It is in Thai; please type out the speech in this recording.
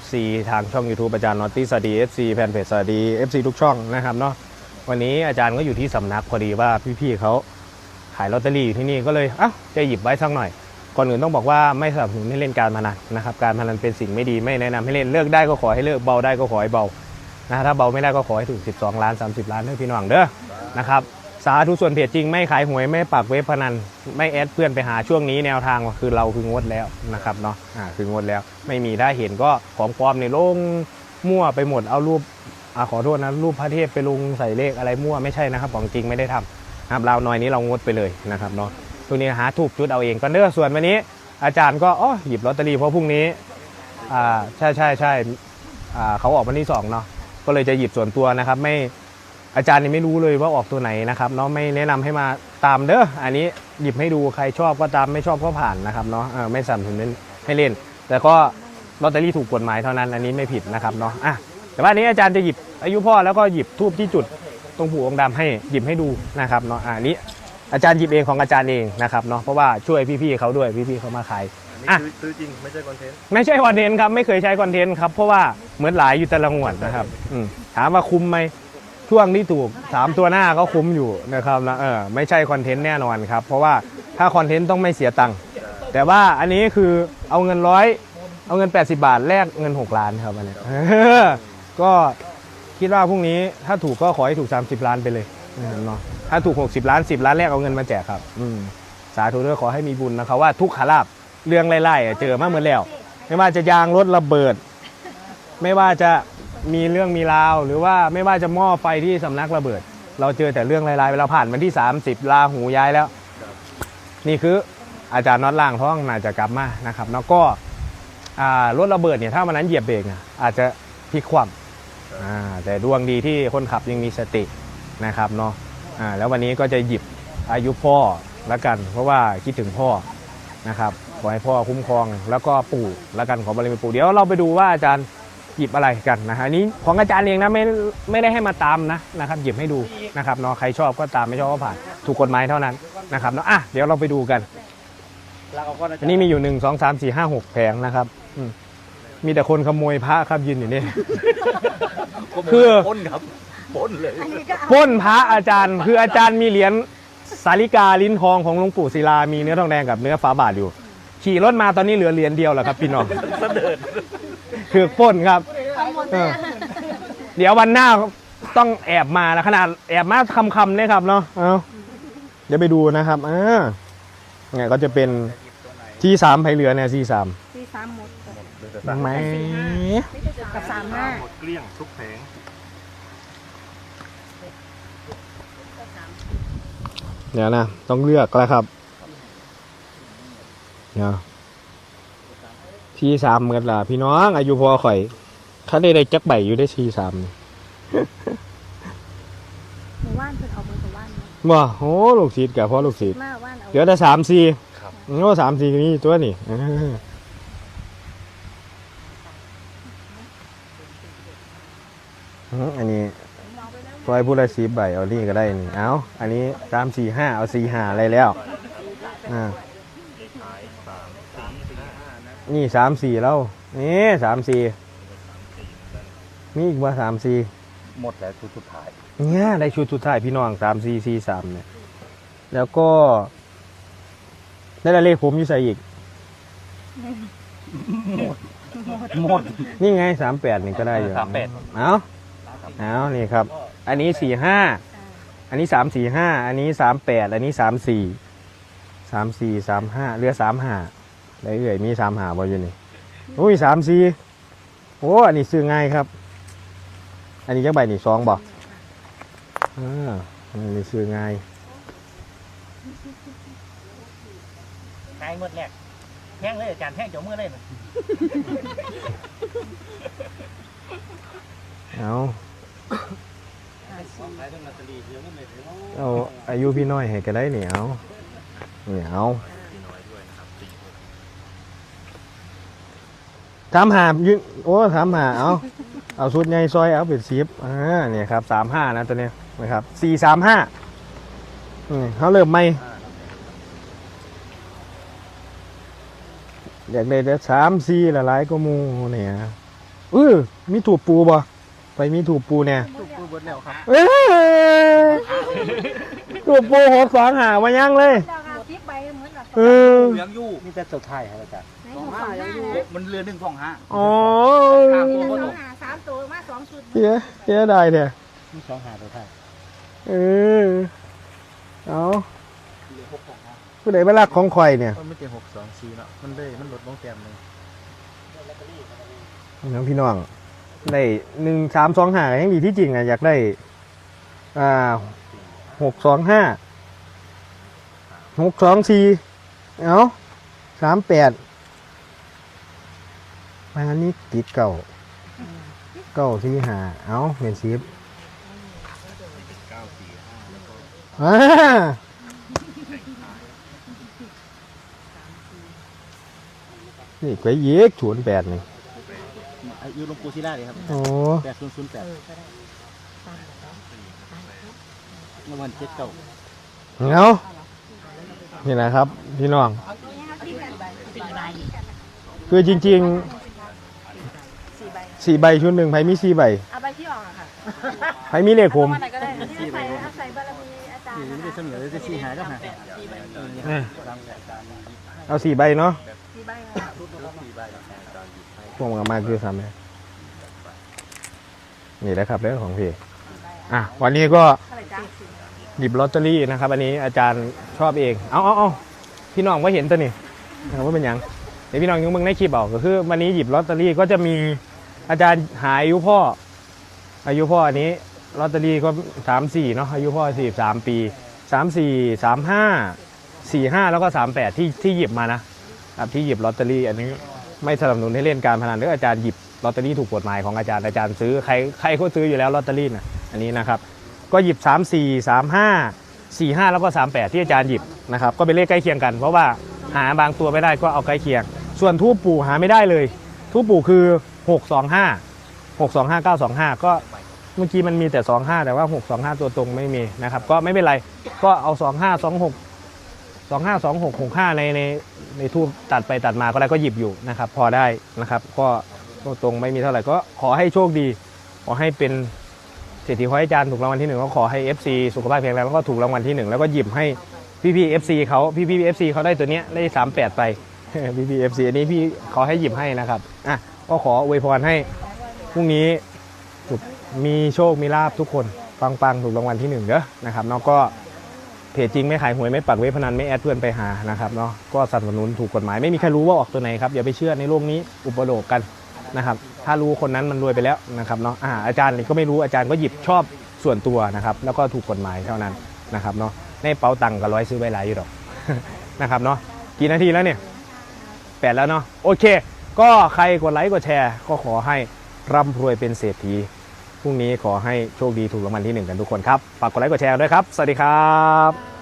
FC ทางช่อง YouTube อาจารย์นอตตี้สวัสดี FC แฟนเพจสวัสดี FC ทุกช่องนะครับเนาะวันนี้อาจารย์ก็อยู่ที่สำนักพอดีว่าพี่ๆเขาขายลอตเตอรี่อยู่ที่นี่ก็เลยอะจะหยิบไว้สักหน่อย ก่อนอื่นต้องบอกว่าไม่สนับสนุนให้เล่นการพนันนะครับการพนันเป็นสิ่งไม่ดีไม่แนะนำให้เล่นเลิกได้ก็ขอให้เลิกเบาได้ก็ขอให้เบานะถ้าเบาไม่ได้ก็ขอให้ถูก12 ล้าน 30 ล้านเด้อพี่น้องเด้อนะครับ สาธุส่วนเพจจริงไม่ขายหวยไม่ปักเว็บพนัน ไม่แอดเพื่อนไปหาช่วงนี้แนวทางคือเราคืองดแล้วนะครับเนาะอ่าคืองดแล้ว ไม่มีได้เห็นก็ของปลอมในโลงมั่วไปหมดเอารูปอ่าขอโทษนะรูปพระเทพไปลงใส่เลขอะไรมั่วไม่ใช่นะครับของจริงไม่ได้ทำนะครับเราหน่อยนี้เรางดไปเลยนะครับเนาะตัวนี้หาถูกจุดเอาเองก็เด้อส่วนวันนี้ อาจารย์ก็อ๋อหยิบลอตเตอรี่เพราะพรุ่งนี้อ่าใช่ใช่ใช่อ่าเขาออกวันที่สองเนาะก็เลยจะหยิบส่วนตัวนะครับไม่ อาจารย์นี่ไม่รู้เลยว่าออกตัวไหนนะครับเนาะไม่แนะนำให้มาตามเด้ออันนี้หยิบให้ดูใครชอบก็ตามไม่ชอบก็ผ่านนะครับเนาะเออไม่สนับสนุนให้เล่น แต่ก็ลอตเตอรี่ถูกกฎหมายเท่านั้นอันนี้ไม่ผิดนะครับเนาะอะแต่ว่าอันนี้อาจารย์จะหยิบอายุพ่อแล้วก็หยิบทูบที่จุดตรงหูองค์ดำให้หยิบให้ดูนะครับเนาะอะอันนี้อาจารย์หยิบเองของอาจารย์เองนะครับเนาะเพราะว่าช่วยพี่ๆเขาด้วยพี่ๆเขามาขายอันนี้ซื้อซื้อจริงไม่ใช่คอนเทนต์ไม่ใช่คอนเทนต์ครับไม่เคยใช้คอนเทนต์ครับเพราะว่าเหมือนหลายอยู่แต่ละงวดนะครับอืมถามว่าคุ้มไหม ช่วงที่ถูกสามตัวหน้าก็คุ้มอยู่นะครับนะเออไม่ใช่คอนเทนต์แน่นอนครับ เพราะว่าถ้าคอนเทนต์ต้องไม่เสียตังค์แต่ว่าอันนี้คือเอาเงินร้อยเอาเงิน 80 บาทแลกเงิน 6 ล้านครับอันนี้ก็คิดว่าพรุ่งนี้ถ้าถูกก็ขอให้ถูก 30 ล้านไปเลยเนาะถ้าถูก 60 ล้าน 10 ล้านแรกเอาเงินมาแจกครับอืมสาธุด้วยขอให้มีบุญนะครับว่าทุกขาลาบเรื่องไล่ๆเจอมาเหมือนแล้ว ไม่ว่าจะยางรถระเบิด ไม่ว่าจะ มีเรื่องมีราว หรือว่าไม่ว่าจะหม้อไฟที่สำนักระเบิด เราเจอแต่เรื่องร้ายๆเราผ่านวันที่ 30ลาหูย้ายแล้ว นี่คืออาจารย์น็อตล่างท้องน่าจะกลับมานะครับแล้วก็รถระเบิดเนี่ยถ้าวันนั้นเหยียบเบรกอะอาจจะพลิกคว่ำแต่ดวงดีที่คนขับยังมีสตินะครับเนาะแล้ววันนี้ก็จะหยิบอายุพ่อละกัน เพราะว่าคิดถึงพ่อนะครับขอให้พ่อคุ้มครอง แล้วก็ปู่ละกันขอบารมีปู่เดี๋ยวเราไปดูว่าอาจารย์ หยิบอะไรกันนะฮะอันนี้ของอาจารย์เองนะไม่ไม่ได้ให้มาตามนะนะครับหยิบให้ดูนะครับเนาะใครชอบก็ตามไม่ชอบก็ผ่านถูกกฎหมายเท่านั้นนะครับเนาะอะเดี๋ยวเราไปดูกันลากเอาก้อนอาจารอันย์นี้มีอยู่หนึ่งสองสามสี่ห้าหกแผงนะครับอืมมีแต่คนขโมยพระครับยืนอยู่นี่คือปล้นครับปล้นเลยปล้นพระอาจารย์ คืออาจารย์มีเหรียญสาลิกาลิ้นทองของหลวงปู่ศิลามีเนื้อทองแดงกับเนื้อฝาบาทอยู่ ขี่รถมาตอนนี้เหลือเหรียญเดียวแหละครับพี่น้องเสด็จ คือปล้นครับ เออ เดี๋ยววันหน้าต้องแอบมานะขนาดแอบมาคำคำๆเนี่ยครับเนาะเอาเดี๋ยวไปดูนะครับอ่าเนี่ยก็จะเป็นที่สามไผเหลือเนี่ยที่สามที่สามหมดยังไหมกับสามห้าหมดเกลี้ยงทุกแผงเดี๋ยวนะ ต้องเลือกแล้วครับ เดี๋ยว ที่สามเมื่อล่ะพี่น้อง อายุพอข่อยเขาได้ได้จักใบอยู่ได้ที่สามนี่หมู่บ้านเพิ่นเอาเบอร์หมู่บ้านเนาะบ่โอ้ลูกศิษย์กับพ่อลูกศิษย์มาว่านเอาเดี๋ยวแต่สามสี่ครับ โอ้สามสี่นี่ตัวนี่เอออืมอันนี้ปล่อยผู้ละสีใบเอานี่ก็ได้นี่เอาอันนี้สามสี่ห้าเอาสี่ห้าอะไรแล้วอ่า นี่สามสี่แล้วนี่สามสี่มีอีกว่าสามสี่หมดแล้วชุดสุดท้ายเนี่ยได้ชุดสุดท้ายพี่น้องสามสี่สี่สามเนี่ย แล้วก็ ได้ละเลขผมอยู่ใส่อีก หมดนี่ไงสามแปดนี่ก็ได้อยู่สามแปดเอาเอานี่ครับ อันนี้สี่ห้าอันนี้สามสี่ห้าอันนี้สามแปดอันนี้สามสี่สามสี่สามห้าเรือสามห้า ได้เอื่อยมีสามหาบ่อยู่นี่อุ้ยสามสี่โอ้อันนี้ซื้อง่ายครับ อันนี้จักใบนี่สองบ่อ่าอันนี้ซื้อง่ายขายหมดแรกแห้งเลยอาจารย์แห้งเจ้ามือเลยเอาเอาอายุพี่น้อยให้ก็ได้นี่เอานี่เอา ถามหายืนโอ้ถามหาเอาเอาสุดใหญ่ซอยเอาเป็นสิบอ่าเนี่ยครับสามห้านะตัวเนี้ยนะครับสี่สามห้าเขาเริ่มไม่อยากได้แต่สามสี่ละหลายก็มูเนี่ยเออมีถูกปูบ่ไปมีถูกปูเนี่ยถูกปูเบิดแล้วครับเอ้ยถูกปูหกสองหามายังเลย เหมือนแบบเออเหลืองอยู่นี่แต่สุดท้ายครับอาจารย์ในหกสองห้านะมันเรือหนึ่งสองห้าอ๋อสองหาสามตัวมาสองชุดเสียเสียได้เนี่ยมีสองหาตัวท้ายเออเอาผู้ใดเป็นรักของข่อยเนี่ยมันไม่เจ็ดหกสองสี่เนาะมันได้มันลดลงแต้มหนึงน้องพี่น้องได้หนึ่งสามสองห้ายังดีที่จริงอะอยากได้อ่าหกสองห้าหกสองสี่ เอาสามแปดมาอันนี้ติดเก่าเก้าที่หาเอาเป็นสิบอ่านี่ไว้เยกฉวนแปดนี่อายุหลวงปู่ศิลาเลยครับโอ้แปดศูนย์ศูนย์แปดรางวัลเจ็ดเก้าเงา นี่นะครับพี่น้อง คือจริงๆสี่ใบชุดหนึ่งไพ่มีสี่ใบเอาใบที่ออกอะค่ะไพ่มีเลขผมวันไหนก็ได้ที่ใส่เอาใส่บารมีอาจารย์นี่ไม่ได้เสนอเลยจะสี่หาก็หาเนี่ยเอาสี่ใบเนาะสี่ใบค่ะพวกมันก็มากคือสามเลยนี่แหละครับเรื่องของพี่อะวันนี้ก็เท่าไหยิบลอตเตอรี่นะครับ อันนี้อาจารย์ชอบเอง เอาเอาเอาพี่น้องว่าเห็นตัวนี่นะครับว่าเป็นยังเดี๋ยวพี่น้องยังมึงในคลิปบอกก็คือวันนี้หยิบลอตเตอรี่ก็จะมีอาจารย์หาอายุพ่อ อายุพ่ออันนี้ลอตเตอรี่ก็สามสี่เนาะอายุพ่อสี่สามปีสามสี่สามห้าสี่ห้าแล้วก็สามแปดที่ที่หยิบมานะครับที่หยิบลอตเตอรี่ อันนี้ไม่สนับสนุนให้เล่นการพนันหรืออาจารย์หยิบลอตเตอรี่ถูกกฎหมายของอาจารย์อาจารย์ซื้อใครใครก็ซื้ออยู่แล้วลอตเตอรี่นะอันนี้นะครับ ก็หยิบ 3 4 3 5 4 5 แล้วก็ 38 ที่อาจารย์หยิบนะครับก็เป็นเลขใกล้เคียงกัน เพราะว่าหาบางตัวไม่ได้ก็เอาใกล้เคียง ส่วนทูปปู่หาไม่ได้เลย ทูปปู่คือ 625 625 925 ก็เมื่อกี้มันมีแต่ 25 แต่ว่า 625 ตัวตรงไม่มีนะครับก็ไม่เป็นไรก็เอา 25 26 25 26 65ในในในทูปตัดไปตัดมาก็ได้ก็หยิบอยู่นะครับพอได้นะครับก็ตัวตรงไม่มีเท่าไหร่ก็ขอให้โชคดี ขอให้เป็น เศรษฐีขอให้อาจารย์ถูกรางวัลที่หนึ่งก็ขอให้ FC สุขภาพแข็งแรงแล้วก็ถูกรางวัลที่หนึ่งแล้วก็หยิบให้พี่พี่ๆ FC เขาพี่พี่ๆ FC เขาได้ตัวเนี้ยได้สามแปดไป พี่พี่ FC อันนี้พี่ขอให้หยิบให้นะครับอะก็ขออวยพรให้พรุ่งนี้ถูกมีโชคมีลาบทุกคนปังปังๆถูกรางวัลที่หนึ่งเด้อนะครับเนาะก็เพจจริงไม่ขายหวยไม่ปักเว็บพนันไม่แอดเพื่อนไปหานะครับเนาะก็สนับสนุนถูกกฎหมายไม่มีใครรู้ว่าออกตัวไหนครับอย่าไปเชื่อในโลกนี้อุปโลกกันนะครับ ถ้ารู้คนนั้นมันรวยไปแล้วนะครับเนาะอาอาจารย์ก็ไม่รู้อาจารย์ก็หยิบชอบส่วนตัวนะครับแล้วก็ถูกกฎหมายเท่านั้นนะครับเนาะในเป๋าตังค์ก็ร้อยซื้อใบหลายอยู่ดอกนะครับเนาะกี่นาทีแล้วเนี่ยแปดแล้วเนาะโอเค ก็ใครกดไลค์กดแชร์ก็ขอให้ร่ำรวยเป็นเศรษฐีพรุ่งนี้ขอให้โชคดีถูกรางวัลที่หนึ่งกันทุกคนครับ ฝากกดไลค์กดแชร์ด้วยครับ สวัสดีครับ